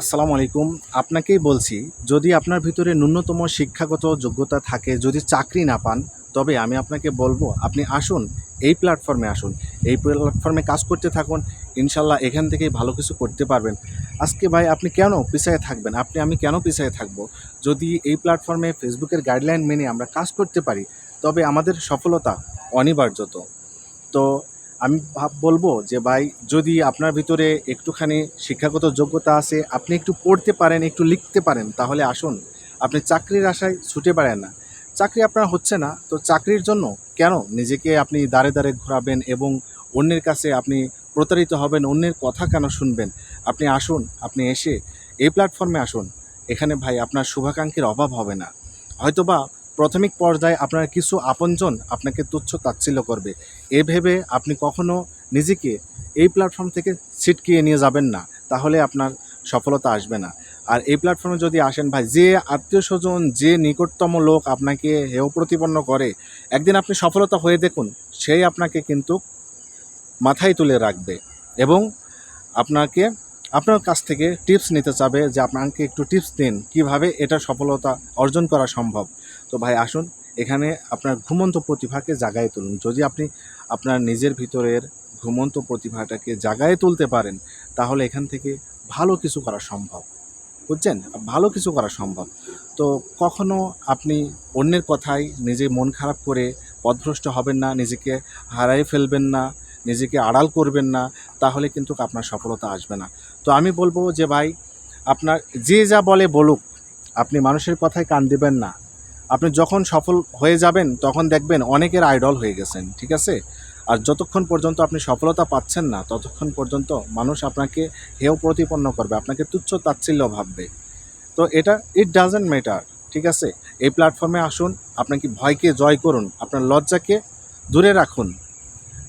আসসালামু আলাইকুম। আপনাকেই বলছি, যদি আপনার ভিতরে ন্যূনতম শিক্ষাগত যোগ্যতা থাকে, যদি চাকরি না পান, তবে আমি আপনাকে বলব, আপনি আসুন, এই প্ল্যাটফর্মে আসুন। এই প্ল্যাটফর্মে কাজ করতে থাকুন, ইনশাল্লাহ এখান থেকেই ভালো কিছু করতে পারবেন। আজকে ভাই আপনি কেন পিছায় থাকবেন? আপনি, আমি কেন পিছায় থাকব? যদি এই প্ল্যাটফর্মে ফেসবুকের গাইডলাইন মেনে আমরা কাজ করতে পারি, তবে আমাদের সফলতা অনিবার্যত তো আমি বলব যে ভাই, যদি আপনার ভিতরে একটুখানি শিক্ষাগত যোগ্যতা আছে, আপনি একটু পড়তে পারেন, একটু লিখতে পারেন, তাহলে আসুন। আপনি চাকরির আশায় ছুটে পারেন না। চাকরি আপনার হচ্ছে না, তো চাকরির জন্য কেন নিজেকে আপনি দাঁড়ে দাঁড়ে ঘোরাবেন এবং অন্যের কাছে আপনি প্রতারিত হবেন, অন্যের কথা কেন শুনবেন? আপনি আসুন, আপনি এসে এই প্ল্যাটফর্মে আসুন। এখানে ভাই, আপনার শুভাকাঙ্ক্ষীর অভাব হবে না। হয়তোবা প্রাথমিক পর্যায়ে আপনার কিছু আপনজন আপনাকে তুচ্ছ তাচ্ছিল্য করবে। এ ভেবে আপনি কখনো নিজেকে এই প্ল্যাটফর্ম থেকে ছিটকিয়ে নিয়ে যাবেন না, তাহলে আপনার সফলতা আসবে না। আর এই প্ল্যাটফর্মে যদি আসেন ভাই, যে আত্মীয় স্বজন, যে নিকটতম লোক আপনাকে হেয় প্রতিপন্ন করে, একদিন আপনি সফলতা হয়ে দেখুন, সেই আপনাকে কিন্তু মাথায় তুলে রাখবে এবং আপনাকে, আপনার কাছ থেকে টিপস নিতে চাবে যে আপনাকে একটু টিপস দিন কীভাবে এটা সফলতা অর্জন করা সম্ভব। তো ভাই আসুন, এখানে আপনার ঘুমন্ত প্রতিভাকে জাগায় তুলুন। যদি আপনি আপনার নিজের ভিতরের ঘুমন্ত প্রতিভাটাকে জাগায় তুলতে পারেন, তাহলে এখান থেকে ভালো কিছু করা সম্ভব। বুঝছেন? ভালো কিছু করা সম্ভব। তো কখনো আপনি অন্যের কথায় নিজে মন খারাপ করে পথভ্রষ্ট হবেন না, নিজেকে হারাই ফেলবেন না, নিজেকে আড়াল করবেন না, তাহলে কিন্তু আপনার সফলতা আসবে না। তো আমি বলব যে ভাই, আপনার যে যা বলে বলুক, আপনি মানুষের কথায় কান দিবেন না। আপনি যখন সফল হয়ে যাবেন, তখন দেখবেন অনেকের আইডল হয়ে গেছেন, ঠিক আছে? আর যতক্ষণ পর্যন্ত আপনি সফলতা পাচ্ছেন না, ততক্ষণ পর্যন্ত মানুষ আপনাকে হেয় প্রতিপন্ন করবে, আপনাকে তুচ্ছ তাচ্ছিল্য ভাববে। তো এটা ইট ডাজেন্ট ম্যাটার ঠিক আছে? এই প্ল্যাটফর্মে আসুন আপনাকে ভয়কে জয় করুন, আপনার লজ্জাকে দূরে রাখুন,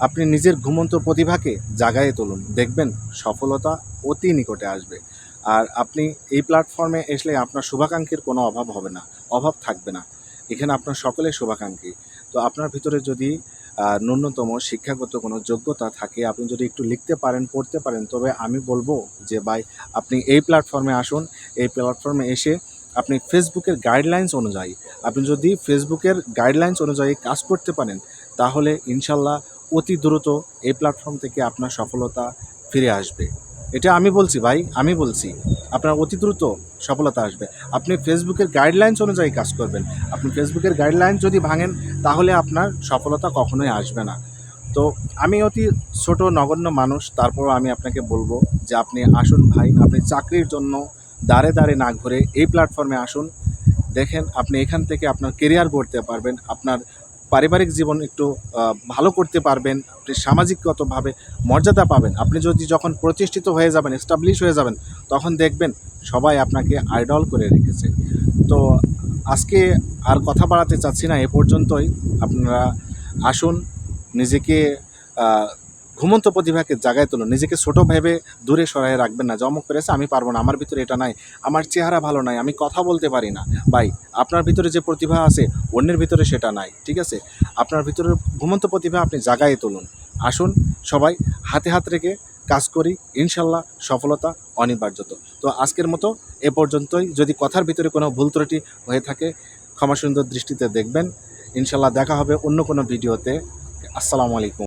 আপনি নিজের ঘুমন্ত প্রতিভাকে জাগায়ে তুলুন, দেখবেন সফলতা অতি নিকটে আসবে। আর আপনি এই প্ল্যাটফর্মে এসলে আপনার শুভাকাঙ্ক্ষীর কোনো অভাব হবে না, অভাব থাকবে না। এখানে আপনার সকলে শুভাকাঙ্ক্ষী। তো আপনার ভিতরে যদি ন্যূনতম শিক্ষাগত কোনো যোগ্যতা থাকে, আপনি যদি একটু লিখতে পারেন, পড়তে পারেন, তবে আমি বলব যে, ভাই, আপনি এই প্ল্যাটফর্মে আসুন। এই প্ল্যাটফর্মে এসে আপনি ফেসবুকের গাইডলাইন্স অনুযায়ী, আপনি যদি ফেসবুকের গাইডলাইন্স অনুযায়ী কাজ করতে পারেন, তাহলে ইনশাল্লাহ অতি দ্রুত এই প্ল্যাটফর্ম থেকে আপনার সফলতা ফিরে আসবে। এটা আমি বলছি ভাই, আমি বলছি। আপনার অতি দ্রুত সফলতা আসবে। আপনি ফেসবুকের গাইডলাইন্স অনুযায়ী কাজ করবেন। আপনি ফেসবুকের গাইডলাইন যদি ভাঙেন, তাহলে আপনার সফলতা কখনোই আসবে না। তো আমি অতি ছোট নগণ্য মানুষ, তারপরও আমি আপনাকে বলব যে আপনি আসুন ভাই, আপনি চাকরির জন্য দাঁড়ে দাঁড়ে না ঘুরে এই প্ল্যাটফর্মে আসুন। দেখেন, আপনি এখান থেকে আপনার কেরিয়ার গড়তে পারবেন। আপনার পারিবারিক জীবন একটু ভালো করতে পারবেন, আপনি সামাজিকগতভাবে মর্যাদা পাবেন। আপনি যদি যখন প্রতিষ্ঠিত হয়ে যাবেন এস্টাবলিশ হয়ে যাবেন, তখন দেখবেন সবাই আপনাকে আইডল করে রেখেছে। তো আজকে আর কথা বাড়াতে চাচ্ছি না, এ পর্যন্তই। আপনারা আসুন, নিজেকে ঘুমন্ত প্রতিভাকে জাগায় তুলুন নিজেকে ছোট ভেবে দূরে সরাই রাখবেন না। জমক পেরেছে, আমি পারব না। আমার ভিতরে এটা নাই। আমার চেহারা ভালো নাই। আমি কথা বলতে পারি না। ভাই, আপনার ভিতরে যে প্রতিভা আছে, অন্যের ভিতরে সেটা নাই। ঠিক আছে? আপনার ভিতরে ঘুমন্ত প্রতিভা আপনি জাগায় তুলুন। আসুন সবাই, হাতে হাত রেখে কাজ করি। ইনশাল্লাহ সফলতা অনিবার্যত। তো আজকের মতো এ পর্যন্তই। যদি কথার ভিতরে কোনো ভুল ত্রুটি হয়ে থাকে ক্ষমা সুন্দর দৃষ্টিতে দেখবেন। ইনশাল্লাহ দেখা হবে অন্য কোনো ভিডিওতে। আসসালামু আলাইকুম।